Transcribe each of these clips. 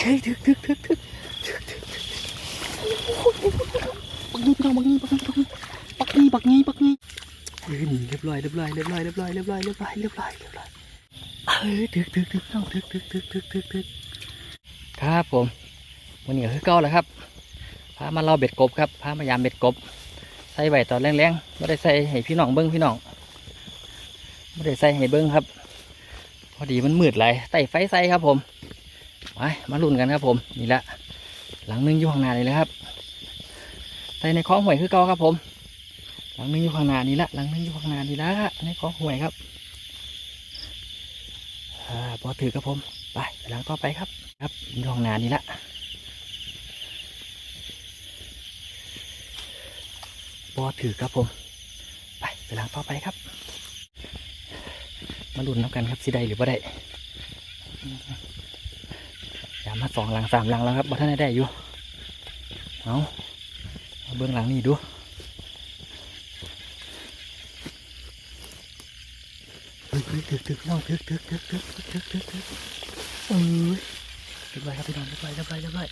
เฮ้ยถึกถึกถึกถึกถึกถึกบักนี้พี่น้องบักนี้บักนี้บักนี้บักนี้บักนี้เฮ้ยนี่เรียบร้อยเรียบร้อยเรียบร้อยเรียบร้อยเรียบร้อยเรียบร้อยเรียบร้อยเรียบร้อยเฮ้ยถึกถึกถึกน้องถึกถึกถึกถึกถึกถึกครับผมวันนี้ก็คือเก่าแล้วครับพามาเราเบ็ดกบครับพามายามเบ็ดกบ ใส่ใบตอนแรงๆไม่ได้ใส่ให้พี่น้องเบิ้งพี่น้องไม่ได้ใส่ให้เบิ้งครับ พอดีมันมืดไหลยไต่ไฟใส่ครับผม ไปมาลุ้นกันครับผมนี่แหละหลังนึงอยู่ข้างหน้านี่เลยครับใส่ในคลองห่วยคือเก่าครับผม หลังนึงอยู่ข้างหน้านี่ละหลังนึงอยู่ข้างหน้านี่ละในคลองห่วยครับอ่าพอถือครับผมไปหลังต่อไปครับ ครับอยู่ข้างหน้านี่ละบอถือครับผม ไปไปล้างต่อไปครับ มาลุ้นน้ำกันครับสิได้หรือบ่ได้ามมาสองหลังสามหลังแล้วครับบ่ท่านได้ได้อยู่เอาเบื้องหลังนี่ดูเฮ้ยเถกถึกน้องถึกถึกถึกถึกถึกถึกถึกถึกเอ้ยเรียบร้อยครับพี่น้องเรียบร้อยเรียบร้อยเรียบร้อย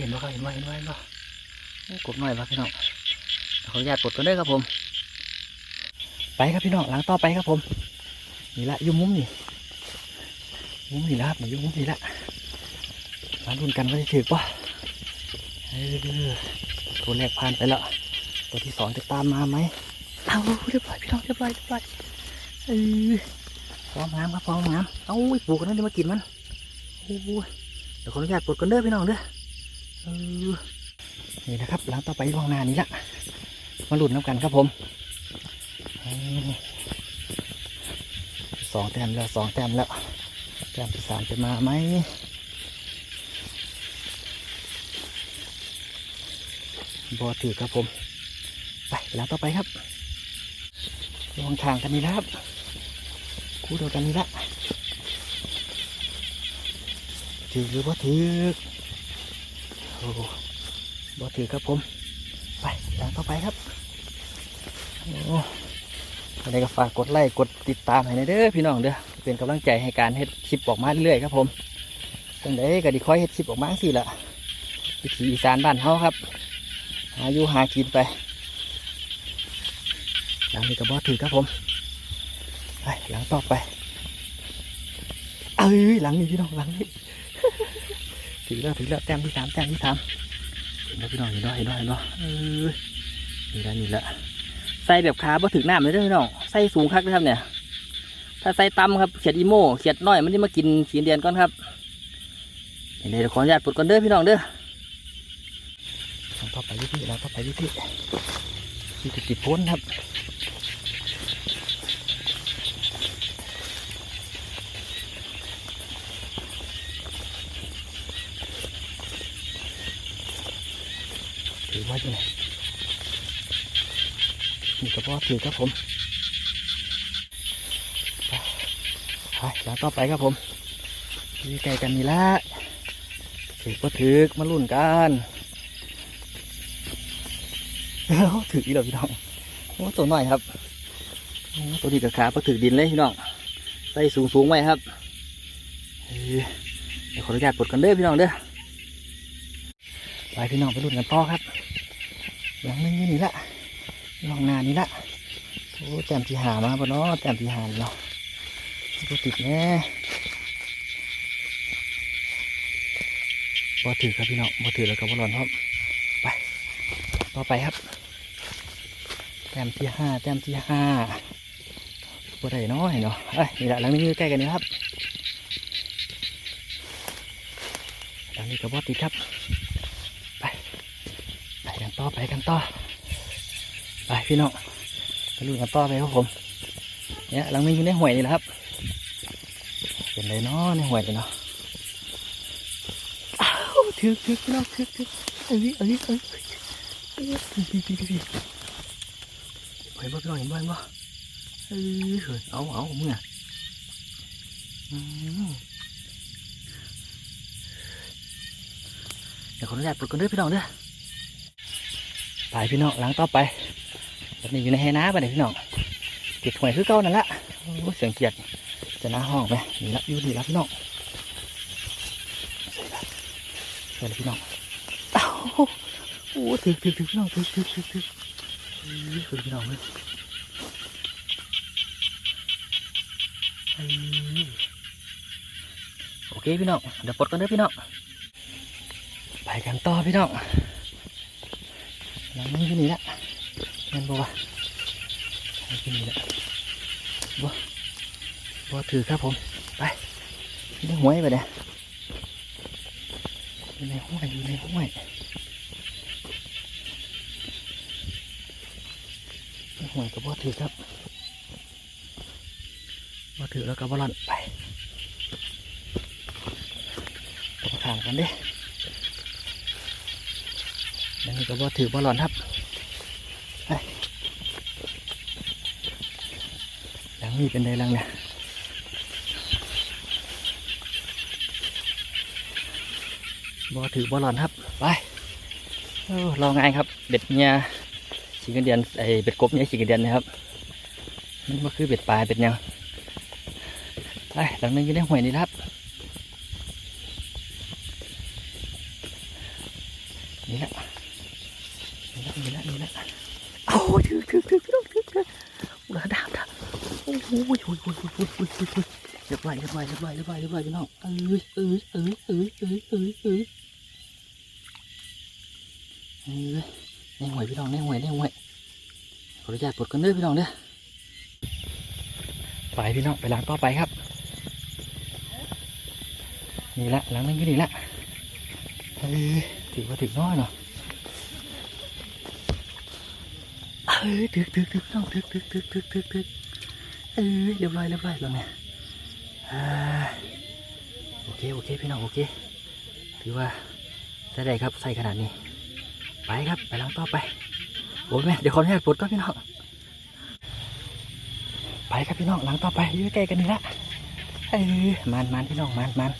เห็นว่าเขาเห็นว่าเห็นว่าเห็นว่ากดหน่อยวะพี่น้องขออนุญาตปลดตัวเด้อครับผม ไปครับพี่น้องหลังต่อไปครับผมนี่ละยุ่มุ้มนี่มุ้มนี่ละครับยุ่มุ้มนี่ละ มาลุ้นกันว่าจะถือปะเออตัวแรกผ่านไปแล้วตัวที่สองจะตามมาไหมเอาเรียบร้อยพี่น้องเรียบร้อยเรียบร้อยเออพร้อมงามครับพร้อมงามเอาไอ้ปูกันนั่นเดี๋ยวมากินมันโอ้ยเดี๋ยวขออนุญาตปลดกันเด้อพี่น้องเด้อเออนี่นะครับหลังต่อไปอยู่ข้างหน้านี้ละมาหลุดน้ำกันครับผมนี่สองแต้มแล้วสองแต้มแล้วแต้มที่สามจะมาไหม บอถือครับผม ไปแล้วต่อไปครับลองทางกันนี่แล้วครับคู่เดียวกันนี่ละถือหรือบ่ถือโอ้บ่ถือครับผม ไปตามต่อไปครับโอ้อะไรก็ฝากกดไลค์กดติดตามให้หนะเด้อพี่น้องเด้อเป็นกำลังใจให้การเฮ็ดคลิปออกมาเรื่อยๆครับผมตั้งแต่ก็ดีคอยเฮ็ดคลิปออกมาสิละวิถีอีสานบ้านเฮาครับ หาอยู่หากินไปหลังนี้ก็บอถือครับผมไปหลังต่อไปเอ้ยหลังนี้พี่น้องหลังนี้ถือแล้วถือแล้วแต้มที่สามแต้มที่สามเห็นไหมพี่น้องเห็นไหมเห็นไหมเห็นไหมเออนี่ละนี่ละใส่แบบขาบ่ถึงน้ำเลยเด้อพี่น้องใส่สูงคักนะครับเนี่ย ถ้าใส่ต่ำครับเขียดอีโม่เขียดน้อยมันจะมากินขีนเดียนก่อนครับเดี๋ยวเดี๋ยวขออนุญาตปลดก่อนเด้อพี่น้องเด้อ ต่อไปวิธีเราต่อไปวิธีที่จะติดพ้นครับถือไว้ด้วยนี่ก็พอถือครับผมไปแล้วต่อไปครับผมที่ไก่กันนี่ละถือก็ถือมาลุ่นกัน ถืออีกแล้วพี่น้องโอ้ตัวหน้อยครับโอ้ตัวนี้กับขาก็ถือดินเลยพี่น้องใส่สูงสูงไว้ครับเดี๋ยวขออนุญาตปลดกันเด้อพี่น้องเด้อไปพี่น้องไปลุ่นกันต่อครับหลังนึงอยู่นี่ละลองนานี่ละโอ้แต้มที่หามาปะเนาะแต้มที่หาเนาะก็ติดแน่บ่ถือครับพี่น้องบ่ถือแล้วก็บ่ร้อนครับ ไป ต่อไปครับ แต้มที่ห้าแต้มที่ห้าบ่ได้น้อยเนาะเอ้ยนี่แหละหลังนี้อยู่ใกล้กันนี่ครับหลังนี้ก็บ่ติดครับ ไปไปกันต่อไปกันต่อไปพี่น้องไปลุยกันต่อไปครับผมเนี่ยหลังนี้อยู่ในห่วยนี่แหละครับเป็นไรเนาะในห่วยเลยเนาะอ้าวถือถือพี่น้องถือถือเอ้ยเอ้ยเอ้ยเอ้ยพี่พี่พี่พี่เห็นบ่พี่น้องเห็นบ่เห็นบ่เอ้ยเฮ้ยเอาเอามึงอะอืมเดี๋ยวขออนุญาตปลดกันด้อพี่น้องเด้อไปพี่น้องหลังต่อไปแบบนี้อยู่ในแฮน้าไปเลยพี่น้องเก็บหวยคือเก่านั่นละเสียงเกียดจะน้าห้องไปนี่ละอยู่นี่ละพี่น้องช่เลยพี่น้องอ้าวโอ้ถือถือถือพี่น้องถือถือถือ ถือเอ้ยอพี่น้องเลยโอเคพี่น้องเดี๋ยวปลดกันเด้อพี่น้องไปกันต่อพี่น้องหลังนี้ที่นี่ละแม่นบ่วที่นี่ละบ่บ่ถือครับผมไปอยู่หวยไปเนี่ยอยู่ในห้วยอยู่ในห้วยใน หวยก็บ่ถือครับบ่ถือแล้วก็บ่หล่นไปตรงทางกันเด้นี่ก็บ่ถือบ่หล่อนครับไปหลังนี้เป็นไดลังเนี่ยบอถือบอลอนครับ ไปเออลองไงครับเบ็ดเนี่ย ฉีกเงินเดือนไอเบ็ดกบเนี่ยฉีกเงินเดือนนะครับมันก็คือเบ็ดปลาเบ็ดยังไปหลังนึงอยังได้หวยนี่ครับนี่ละนี่ละนี่ละนี่ละโอ้ยถือถือถือถือถือถืออุลาดามดามโอ้โหโอ้ยโอ้ยโอ้ยโอ้ยโอ้ยโอ้ยโอ้ยเรียบร้อยเรียบร้อยเรียบร้อยเรียบร้อยเรียบร้อยพี่น้องเอ้ยเอ้ยเอ้ยเอ้ยเอ้ยเอ้ยเอ้ย ในหวยพี่น้องในหวยในหวยขออนุญาตปลดกันเด้อพี่น้องเด้อไปพี่น้องไปล้างต่อไปครับ นี่ละล้างนึงก็นี่ละเอ้ยถือว่าถึงน้อยเนาะเอ้ยถึกถึกถึกน้องถึกถึกถึกถึกถึกถึกเอ้ยเรียบร้อยเรียบร้อยแล้วเนี่ยโอเคโอเคพี่น้องโอเคถือว่าได้ครับใส่ขนาดนี้ ไปครับ ไปล้างต่อไปโอ้แม่เดี๋ยวขออนุญาตปลดก่อนพี่น้องไปครับพี่น้องล้างต่อไปยื้อใกล้กันนี่ละเออมันมันพี่น้องมันมัน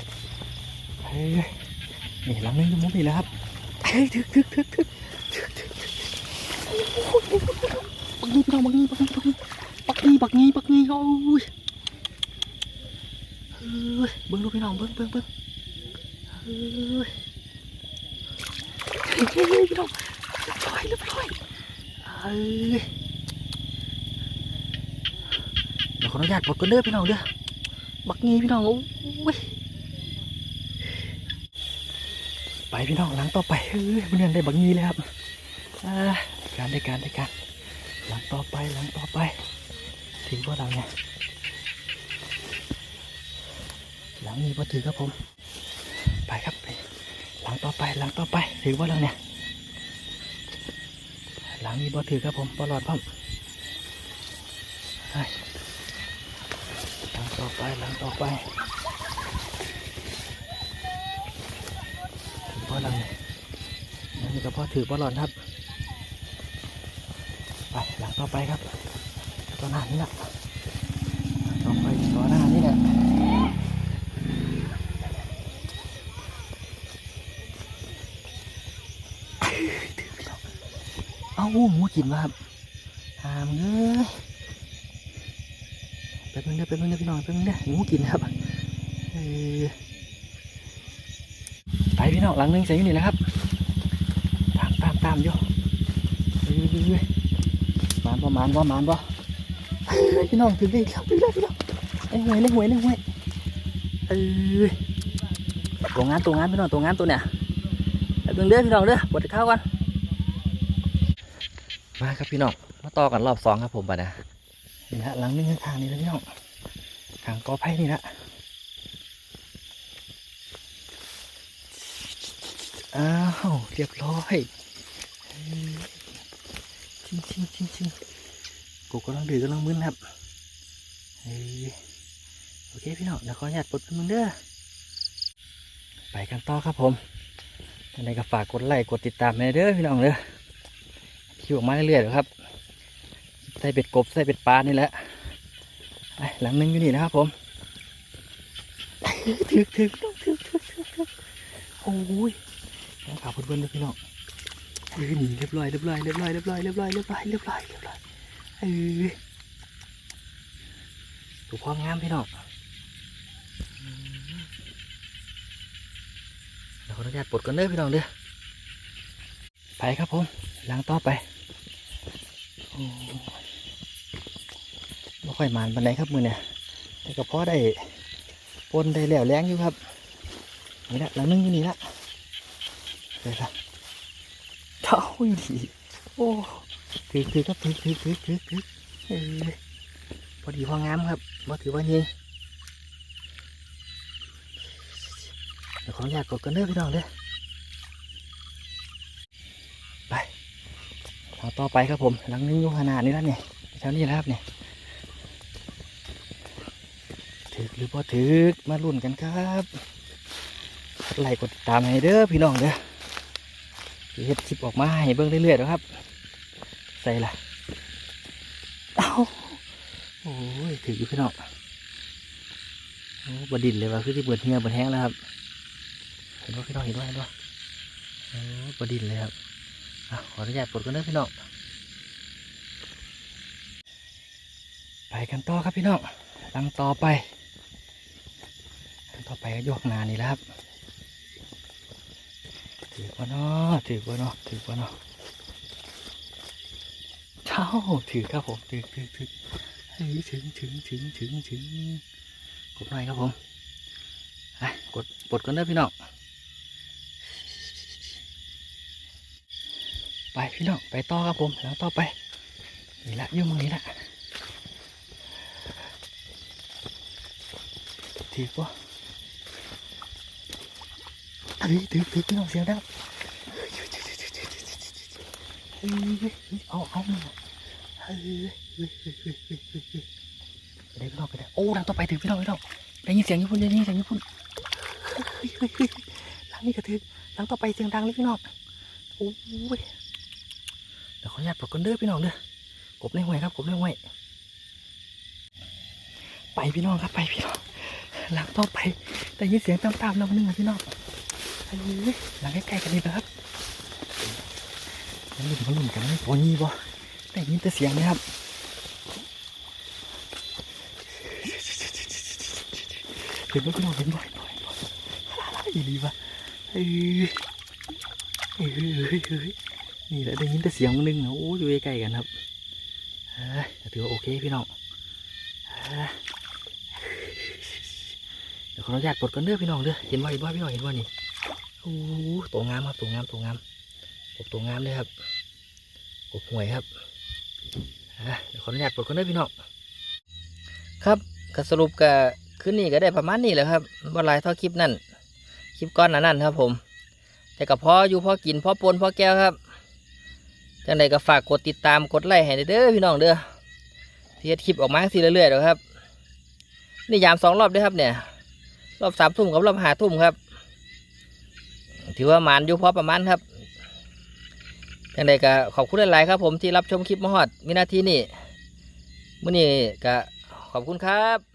เออนี่ล้างนึงอยูมุมนี่แล้วครับเฮ้ยถึกถึกถึกถึกถึกถึกถึกโอ้ยบักนี้พี่น้องบักนี้บักนี้บักนี้บักนี้บักนี้บักนี้โอ้ยเฮ้ยเบิ้งดูพี่น้องเบิ้งเบิ้งเบิ้งเฮ้ย เฮ้ยเฮ้ยพี่น้องเรียบร้อยเรียบร้อยเอ้ยเดี๋ยวขออนุญาตปลดกันเด้อพี่น้องเด้อบักงี้พี่น้องโอ้ยไปพี่น้องหลังต่อไปเฮ้ยมันยังได้บักงี้เลยครับได้การได้การได้การหลังต่อไปหลังต่อไปถือว่าหลังเนี่ยหลังนี้พอถือครับผมไปครับไป หลังต่อ ไปหลังต่อไปถือว่าหลังเนี่ยหลังนี้บ่ถือครับผมบ่หลอดพร้อมหลังต่อไปหลังต่อไปถือบ่หลังนี่นี้ก็พอถือบ่หลอดครับไปหลังต่อไปครับตัวหน้านี่แหละต่อไปตัวหน้านี่แหละ อาหมูกินมาครับหามเลยไปเพิ่งเด้อไปเพิ่งเด้อพี่น้องไปเพิ่งเด้อหมูกินครับไปพี่น้องหลังนึงใส่อยู่นี่แหละครับ ตามตามตามอยู่เออมานบ่มานบ่มานบ่พี่น้องถึงได้ครับถึงได้พี่น้องเล่นหวยเล่นหวยเล่นหวยเออตัวงานตัวงานพี่น้องตัวงานตัวเนี่ยไปเพิ่งเด้อพี่น้องเด้อปวดข้าวก่อน มาครับพี่น้องมาต่อกันรอบสองครับผมบัดนะนี่ฮะหลังนึงข้างนี่นะพี่น้องทางกอไผ่นี่ละอ้าวเรียบร้อยชิงชิงชิงชิงกูกำลังดื้อกำลังมึนครับโอเคพี่น้องเดี๋ยวขออนุญาตปลดกันมึงเด้อไปกันต่อครับผมยังไงก็ฝากกดไลค์กดติดตามให้เด้อพี่น้องเด้อ คิวออกมาเรื่อยๆเดี๋ยวครับใส่เป็ดกบใส่เป็ดปลานี่แหละไปหลังนึงอยู่นี่นะครับผมถึกถึกถึกถึกถึกถึกถึกโอ้ยน้องขาวเพื่อนๆเพี่น้องเอ้ยนี่เรียบร้อยเรียบร้อยเรียบร้อยเรียบร้อยเรียบร้อยเรียบร้อยเรียบร้อยเรียบร้อยเอ้ยดูความงามพี่น้องเดี๋ยวขออนุญาตปลดกันเด้อพี่น้องเด้อไปครับผมล้างต่อไป ไม่ค่อยหมานปันไหนครับมือเนี่ยแต่ก็พอได้ปนได้แล้วแรงอยู่ครับนี่ละหลังนึงอยู่นี่ละเลยละเท่าอยู่ดีโอ้ถือถือครับถือถือถือถือถือพอดีพองามครับบ่ถือว่าเงี้ยเดี๋ยวขออนุญาตกดกันเด้อพี่น้องเด้อไป ทาต่อไปครับผมหลังนึงอยู่ขนาดนี้แล้วเนี่ยแถวนี้นะครับเนี่ยถือหรือพอถือมาลุ้นกันครับกดไลค์กดติดตามให้เด้อพี่น้องเด้อเฮ็ดคลิปออกมาให้เบิ่งเรื่อยๆนะครับ ใส่ละเอาโอ้ยถืออยู่พี่น้องโอ้บดินเลยว่ะคือที่เบิดเหียเบิดแห้งแล้วครับเห็นว่าพี่น้องเห็นว่าเห็นว่าโอ้บดินเลยครับ ขออนุญาตปลดกันเด้อพี่น้องไปกันต่อครับพี่น้องลังต่อไปลังต่อไปก็ยกนานี่แหละครับถือว่าเนาะถือว่าเนาะถือว่าเนาะเช่าถือครับผมถือถือถือถึงถึงถึงถึงถึงกดหน่อยครับผมไปกดปลดกันเด้อพี่น้อง ไปพี่น้องไปต่อครับผมแล้วต่อไปนี่ละอยุ่งมึงนี่ละถือปะเฮ้ยถือถือพี่น้องเสียงดังเอาเอาเฮ้ยไปได้พี่น้องไปได้โอ้ดังต่อไปถึงพี่น้องพี่น้องได้ยินเสียงญี่ปุ่นได้ยินเสียงญี่ปุ่นหลังนี้ก็ถึงหลังต่อไปเสียงดังเลยพี่น้องโอ้ย ดี๋ยวขออนุญาตปลดกันเด้อพี่น้องเด้อกบเล่งไว้ครับกบเล่งไว้ไปพี่น้องครับไปพี่น้องหลังต่อไปได้ยินเสียงตามๆแล้วนึงนะพี่น้องเฮ้หลังใกล้ๆกันนี่นะครับแล้วลุ้นมาลุ้นกันไม่พอยี่บ่ได้ยินแต่เสียงนะครับเห็นไหมพี่น้องเห็นบ่อยบ่อยบ่อยอีดีวะเฮ้ยเฮ้ยเฮ้ยเฮ้ยเฮ้ย นี่แหละได้ยินแต่เสียงนึงนะโอ้อยู่ใกล้กันครับเฮ้ยถือว่าโอเคพี่น้องเดี๋ยวขออนุญาตปลดกันเด้อพี่น้องเด้อเห็นว่าเห็นว่าพี่น้องเห็นว่านี่โอ้ตัวงามครับตัวงามตัวงามกบตัวงามเลยครับกบหวยครับเดี๋ยวขออนุญาตปลดกันเด้อพี่น้องครับก็สรุปก็คืนนี้ก็ได้ประมาณนี้แหละครับบ่หลายท่าคลิปนั่นคลิปก้อนหนานั่นครับผม แต่ก็พออยู่พอกินพ่อปนพ่อแก้วครับ จังใดก็ฝากกดติดตามกดไลค์ให้เด้อพี่น้องเด้อที่เฮ็ดคลิปออกมาสิเรื่อยๆเด้อครับ นี่ยามสองรอบด้อครับเนี่ย รอบสามทุ่มกับรอบห้าทุ่มครับ ถือว่ามานอยู่พอประมาณครับยังไงก็ขอบคุณหลายๆครับ ผมที่รับชมคลิปมาฮอดวินาทีนี้มื้อนี้ก็ขอบคุณครับ